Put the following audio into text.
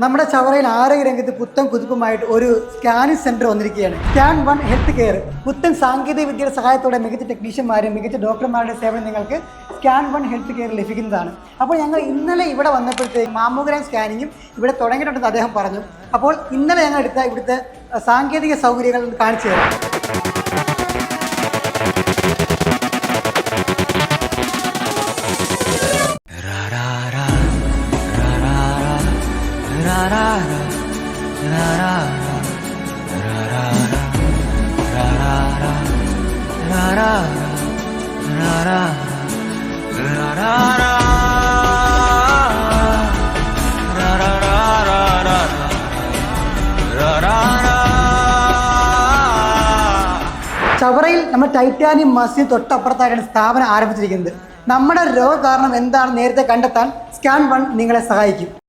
നമ്മുടെ ചവറയിൽ ആരോഗ്യ രംഗത്ത് പുത്തൻ കുതിപ്പുമായിട്ട് ഒരു സ്കാനിംഗ് സെന്റർ വന്നിരിക്കുകയാണ്. സ്കാൻ വൺ ഹെൽത്ത് കെയർ പുത്തൻ സാങ്കേതിക വിദ്യയുടെ സഹായത്തോടെ മികച്ച ടെക്നീഷ്യന്മാരും മികച്ച ഡോക്ടർമാരുടെ സേവനം നിങ്ങൾക്ക് സ്കാൻ വൺ ഹെൽത്ത് കെയർ ലഭിക്കുന്നതാണ്. അപ്പോൾ ഞങ്ങൾ ഇന്നലെ ഇവിടെ വന്നപ്പോഴത്തേക്ക് മാമോഗ്രാം സ്കാനിങ്ങും ഇവിടെ തുടങ്ങിയിട്ടുണ്ടെന്ന് അദ്ദേഹം പറഞ്ഞു. അപ്പോൾ ഇന്നലെ ഞങ്ങൾ എടുത്ത ഇവിടുത്തെ സാങ്കേതിക സൗകര്യങ്ങൾ കാണിച്ചു തരാം. ചവറയിൽ നമ്മൾ ടൈറ്റാനിയം മസ്ജിദ് തൊട്ടപ്പുറത്തായിട്ടാണ് സ്ഥാപനം ആരംഭിച്ചിരിക്കുന്നത്. നമ്മുടെ രോഗ കാരണം എന്താണെന്ന് നേരത്തെ കണ്ടെത്താൻ സ്കാൻ വൺ നിങ്ങളെ സഹായിക്കും.